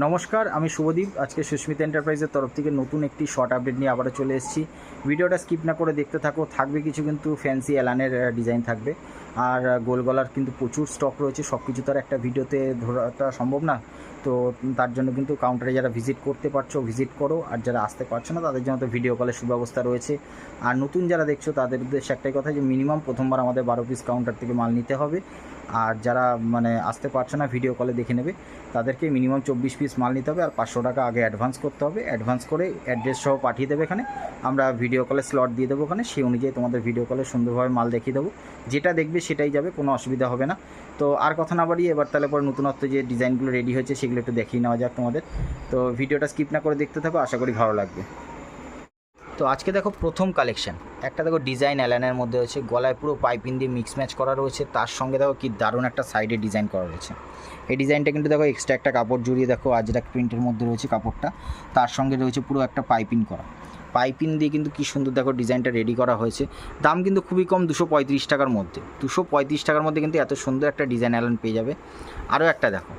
নমস্কার, আমি শুভদীপ। আজকে সুস্মিতা এন্টারপ্রাইজের তরফ থেকে নতুন একটি শর্ট আপডেট নিয়ে আবারও চলে এসেছি। ভিডিওটা স্কিপ না করে দেখতে থাকো। থাকবে কিছু কিন্তু ফ্যান্সি অ্যালানের ডিজাইন থাকবে। আর গোল গলার কিন্তু প্রচুর স্টক রয়েছে। সব কিছু তো আর একটা ভিডিওতে ধরাটা সম্ভব না। তো তার জন্য কিন্তু কাউন্টারে যারা ভিজিট করতে পারছ ভিজিট করো। আর যারা আসতে পারছ না, তাদের জন্য তো ভিডিও কলের সুব্যবস্থা রয়েছে। আর নতুন যারা দেখছ, তাদের উদ্দেশ্যে একটাই কথা যে মিনিমাম প্রথমবার আমাদের বারো পিস কাউন্টার থেকে মাল নিতে হবে। আর যারা মানে আসতে পারছে না ভিডিও কলে দেখে নেবে, তাদেরকে মিনিমাম চব্বিশ পিস মাল নিতে হবে আর পাঁচশো টাকা আগে অ্যাডভান্স করতে হবে। অ্যাডভান্স করে অ্যাড্রেস সহ পাঠিয়ে দেবে এখানে। আমরা ভিডিও কলে স্লট দিয়ে দেবো ওখানে, সেই অনুযায়ী তোমাদের ভিডিও কলে সুন্দরভাবে মাল দেখিয়ে দেবো। যেটা দেখবে সেটাই যাবে, কোনো অসুবিধা হবে না। তো আর কথা না বাড়িয়ে এবার তাহলে পরে নতুনত্ব যে ডিজাইনগুলো রেডি হয়েছে, সেগুলো একটু দেখিয়ে নেওয়া যাক তোমাদের। তো ভিডিওটা স্কিপ না করে দেখতে থাকো, আশা করি ভালো লাগবে। তো আজকে দেখো প্রথম কালেকশন একটা দেখো ডিজাইন অ্যালানের মধ্যে রয়েছে, গলায় পুরো পাইপিং দিয়ে মিক্স ম্যাচ করা রয়েছে, তার সঙ্গে দেখো কি দারুণ একটা সাইডে ডিজাইন করা রয়েছে। এই ডিজাইনটা কিন্তু দেখো এক্সট্রা একটা কাপড় জড়িয়ে দেখো, আজরাক প্রিন্টের মধ্যে রয়েছে কাপড়টা, তার সঙ্গে রয়েছে পুরো একটা পাইপিং করা। পাইপিং দিয়ে কিন্তু কি সুন্দর দেখো ডিজাইনটা রেডি করা হয়েছে। দাম কিন্তু খুবই কম, দুশো পঁয়ত্রিশ টাকার মধ্যে। দুশো পঁয়ত্রিশ টাকার মধ্যে কিন্তু এত সুন্দর একটা ডিজাইন অ্যালান পেয়ে যাবে। আরও একটা দেখো,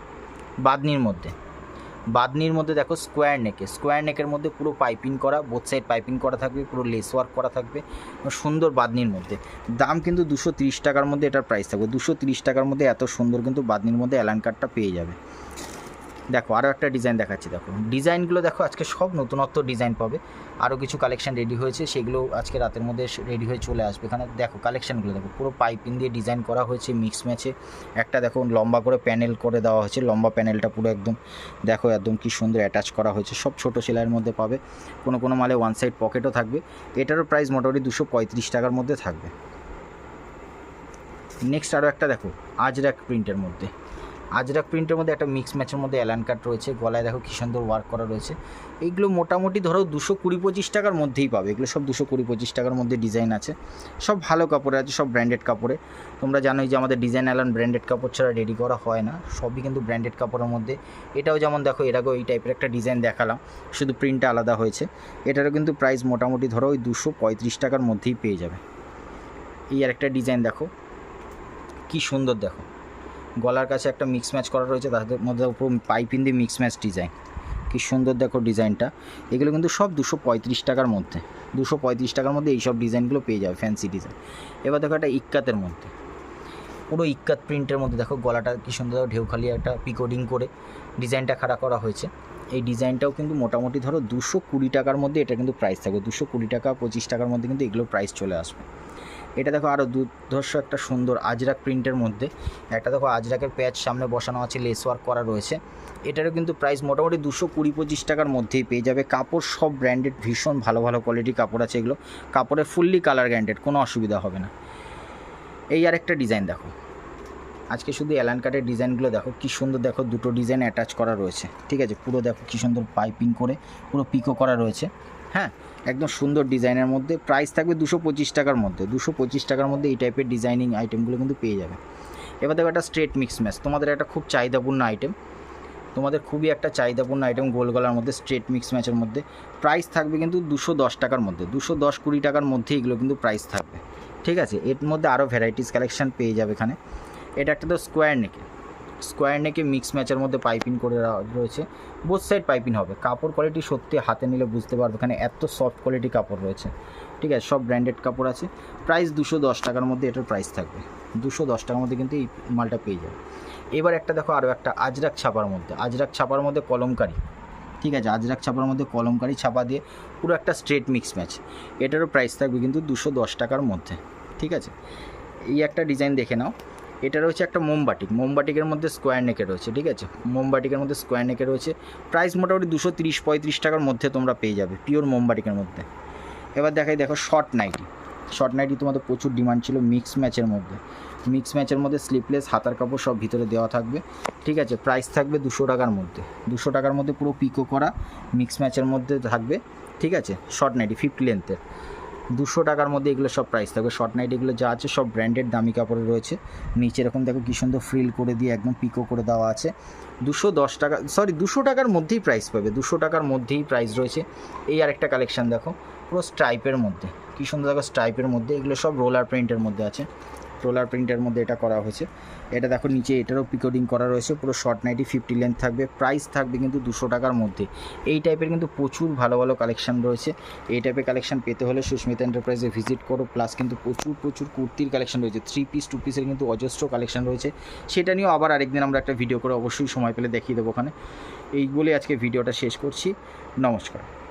বাদনির মধ্যে। বাদনির মধ্যে দেখো স্কোয়ার নেকে স্কোয়ার নেকের মধ্যে পুরো পাইপিং করা বোথ সাইড পাইপিং করা থাকবে, পুরো লেস ওয়ার্ক করা থাকবে সুন্দর বাদনির মধ্যে। দাম কিন্তু দুশো টাকার মধ্যে এটার প্রাইস থাকবে। দুশো টাকার মধ্যে এত সুন্দর কিন্তু বাদনির মধ্যে অ্যালান কার্ডটা পেয়ে যাবে। দেখো আরও একটা ডিজাইন দেখাচ্ছি, দেখো। ডিজাইনগুলো দেখো, আজকে সব নতুনত্ব ডিজাইন পাবে। আরও কিছু কালেকশন রেডি হয়েছে, সেগুলো আজকে রাতের মধ্যে রেডি হয়ে চলে আসবে। এখানে দেখো কালেকশানগুলো দেখো, পুরো পাইপিং দিয়ে ডিজাইন করা হয়েছে মিক্স ম্যাচে একটা দেখো, লম্বা করে প্যানেল করে দেওয়া হয়েছে, লম্বা প্যানেলটা পুরো একদম, দেখো একদম কি সুন্দর অ্যাটাচ করা হয়েছে। সব ছোটো সেলাইয়ের মধ্যে পাবে। কোনো কোনো মালে ওয়ান সাইড পকেটও থাকবে। এটারও প্রাইস মোটামুটি দুশো পঁয়ত্রিশ টাকার মধ্যে থাকবে। নেক্সট আরও একটা দেখো আজরাক প্রিন্টের মধ্যে। আজরাক প্রিন্টের মধ্যে একটা মিক্স ম্যাচের মধ্যে অ্যালান কাট রয়েছে, গলায় দেখো কী সুন্দর ওয়ার্ক করা রয়েছে। এইগুলো মোটামুটি ধরো দুশো কুড়ি পঁচিশ টাকার মধ্যেই পাবে, এগুলো সব দুশো কুড়ি পঁচিশ টাকার মধ্যে ডিজাইন আছে। সব ভালো কাপড়ে আছে, সব ব্র্যান্ডেড কাপড়ে। তোমরা জানোই যে আমাদের ডিজাইন অ্যালান ব্র্যান্ডেড কাপড় ছাড়া রেডি করা হয় না, সবই কিন্তু ব্র্যান্ডেড কাপড়ের মধ্যে। এটাও যেমন দেখো এর আগেও এই টাইপের একটা ডিজাইন দেখালাম, শুধু প্রিন্টটা আলাদা হয়েছে। এটারও কিন্তু প্রাইস মোটামুটি ধরো ওই দুশো পঁয়ত্রিশ টাকার মধ্যেই পেয়ে যাবে। এই আর একটা ডিজাইন দেখো, কি সুন্দর দেখো। গলার কাছে একটা মিক্স ম্যাচ করা রয়েছে তাদের মধ্যে উপর পাইপিং দিয়ে মিক্স ম্যাচ ডিজাইন কি সুন্দর দেখো ডিজাইনটা। এগুলো কিন্তু সব দুশো পঁয়ত্রিশ টাকার মধ্যে। দুশো পঁয়ত্রিশ টাকার মধ্যে এইসব ডিজাইনগুলো পেয়ে যাবে ফ্যান্সি ডিজাইন এবার দেখো একটা ইক্কাতের মধ্যে। পুরো ইক্কাত প্রিন্টের মধ্যে দেখো গলাটা কি সুন্দর ঢেউ খালি একটা পিকোডিং করে ডিজাইনটা খাড়া করা হয়েছে। এই ডিজাইনটাও কিন্তু মোটামুটি ধরো দুশো কুড়ি টাকার মধ্যে এটা কিন্তু প্রাইস থাকবে। দুশো কুড়ি টাকা, পঁচিশ টাকার মধ্যে কিন্তু এগুলো প্রাইস চলে আসবে। এটা দেখো আরও দুর্ধর্ষ একটা সুন্দর আজরাক প্রিন্টের মধ্যে। একটা দেখো আজরাকের প্যাচ সামনে বসানো আছে লেস ওয়ার্ক করা রয়েছে। এটারও কিন্তু প্রাইস মোটামুটি দুশো কুড়ি পঁচিশ টাকার মধ্যেই পেয়ে যাবে। কাপড় সব ব্র্যান্ডেড ভীষণ ভালো ভালো কোয়ালিটির কাপড় আছে এগুলো। কাপড়ের ফুললি কালার গ্যান্ডেড কোনো অসুবিধা হবে না। এই আর একটা ডিজাইন দেখো। আজকে শুধু অ্যালান কাটের ডিজাইনগুলো দেখো, কি সুন্দর দেখো, দুটো ডিজাইন অ্যাটাচ করা রয়েছে। ঠিক আছে, পুরো দেখো কি সুন্দর পাইপিং করে, পুরো পিকো করা রয়েছে। হ্যাঁ একদম সুন্দর ডিজাইনের মধ্যে। প্রাইস থাকবে দুশো পঁচিশ টাকার মধ্যে। দুশো পঁচিশ টাকার মধ্যে এই টাইপের ডিজাইনিং আইটেমগুলো কিন্তু পেয়ে যাবে। এবার দেখো একটা স্ট্রেট মিক্স ম্যাচ তোমাদের একটা খুব চাহিদাপূর্ণ আইটেম তোমাদের খুবই একটা চাহিদাপূর্ণ আইটেম গোল গলার মধ্যে স্ট্রেট মিক্স ম্যাচের মধ্যে। প্রাইস থাকবে কিন্তু দুশো দশ টাকার মধ্যে। দুশো দশ কুড়ি টাকার মধ্যে এগুলো কিন্তু প্রাইস থাকবে। ঠিক আছে? এর মধ্যে আরও ভ্যারাইটিস কালেকশান পেয়ে যাবে এখানে। এটা একটা তো স্কোয়ার নেকে স্কোয়ার নেকে মিক্স ম্যাচের মধ্যে পাইপিং করে রয়েছে। বোথ সাইড পাইপিং হবে। কাপড় কোয়ালিটি সত্যি হাতে নিলে বুঝতে পারবে এখানে এত সফট কোয়ালিটি কাপড় রয়েছে। ঠিক আছে, সব ব্র্যান্ডেড কাপড় আছে। প্রাইস দুশো দশ টাকার মধ্যে এটার প্রাইস থাকবে। দুশো দশ টাকার মধ্যে কিন্তু এই মালটা পেয়ে যাবে। এবার একটা দেখো আরও একটা আজরাক ছাপার মধ্যে। আজরাক ছাপার মধ্যে কলমকারী। ঠিক আছে, আজরাক ছাপার মধ্যে কলমকারি ছাপা দিয়ে পুরো একটা স্ট্রেট মিক্স ম্যাচ এটারও প্রাইস থাকবে কিন্তু দুশো দশ টাকার মধ্যে। ঠিক আছে, এই একটা ডিজাইন দেখে নাও। এটা রয়েছে একটা মোমবাটিক মোমবাটিকের মধ্যে স্কোয়ার নেকে রয়েছে, ঠিক আছে? মোমবাটিকের মধ্যে স্কোয়ার নেকে রয়েছে। প্রাইস মোটামুটি দুশো তিরিশ পঁয়ত্রিশ টাকার মধ্যে তোমরা পেয়ে যাবে পিওর মোমবাটিকের মধ্যে। এবার দেখাই, দেখো শর্ট নাইটি শর্ট নাইটি তোমাদের প্রচুর ডিমান্ড ছিল মিক্স ম্যাচের মধ্যে। মিক্স ম্যাচের মধ্যে স্লিপলেস হাতার কাপড় সব ভিতরে দেওয়া থাকবে, ঠিক আছে? প্রাইস থাকবে দুশো টাকার মধ্যে। দুশো টাকার মধ্যে পুরো পিকো করা মিক্স ম্যাচের মধ্যে থাকবে, ঠিক আছে? শর্ট নাইটি ফিফটি লেন্থের দুশো টাকার মধ্যে এগুলো সব প্রাইস থাকবে। শর্ট নাইট এগুলো যা আছে সব ব্র্যান্ডেড দামি কাপড়ে রয়েছে। নিচে এরকম দেখো কী সুন্দর ফ্রিল করে দিয়ে একদম পিকো করে দেওয়া আছে। দুশো দশ টাকা সরি দুশো টাকার মধ্যেই প্রাইস পাবে। দুশো টাকার মধ্যেই প্রাইস রয়েছে। এই আরেকটা কালেকশান দেখো, পুরো স্ট্রাইপের মধ্যে। কী সুন্দর দেখো স্ট্রাইপের মধ্যে। এগুলো সব রোলার প্রিন্টের মধ্যে আছে। রোলার প্রিন্টের মধ্যে এটা করা হয়েছে। এটা দেখো নিচে এটারও পিকোডিং করা রয়েছে, পুরো শর্ট নাইটি ফিফটি লেন্থ থাকবে প্রাইস থাকবে কিন্তু দুশো টাকার মধ্যে। এই টাইপের কিন্তু প্রচুর ভালো ভালো কালেকশন রয়েছে। এই টাইপের কালেকশন পেতে হলে সুস্মিতা এন্টারপ্রাইজে ভিজিট করো প্লাস কিন্তু প্রচুর প্রচুর কুর্তির কালেকশন রয়েছে। থ্রি পিস টু পিসের কিন্তু অজস্র কালেকশন রয়েছে। সেটা নিয়েও আবার আরেকদিন আমরা একটা ভিডিও করে অবশ্যই সময় পেলে দেখিয়ে দেবো ওখানে। এই আজকে ভিডিওটা শেষ করছি। নমস্কার।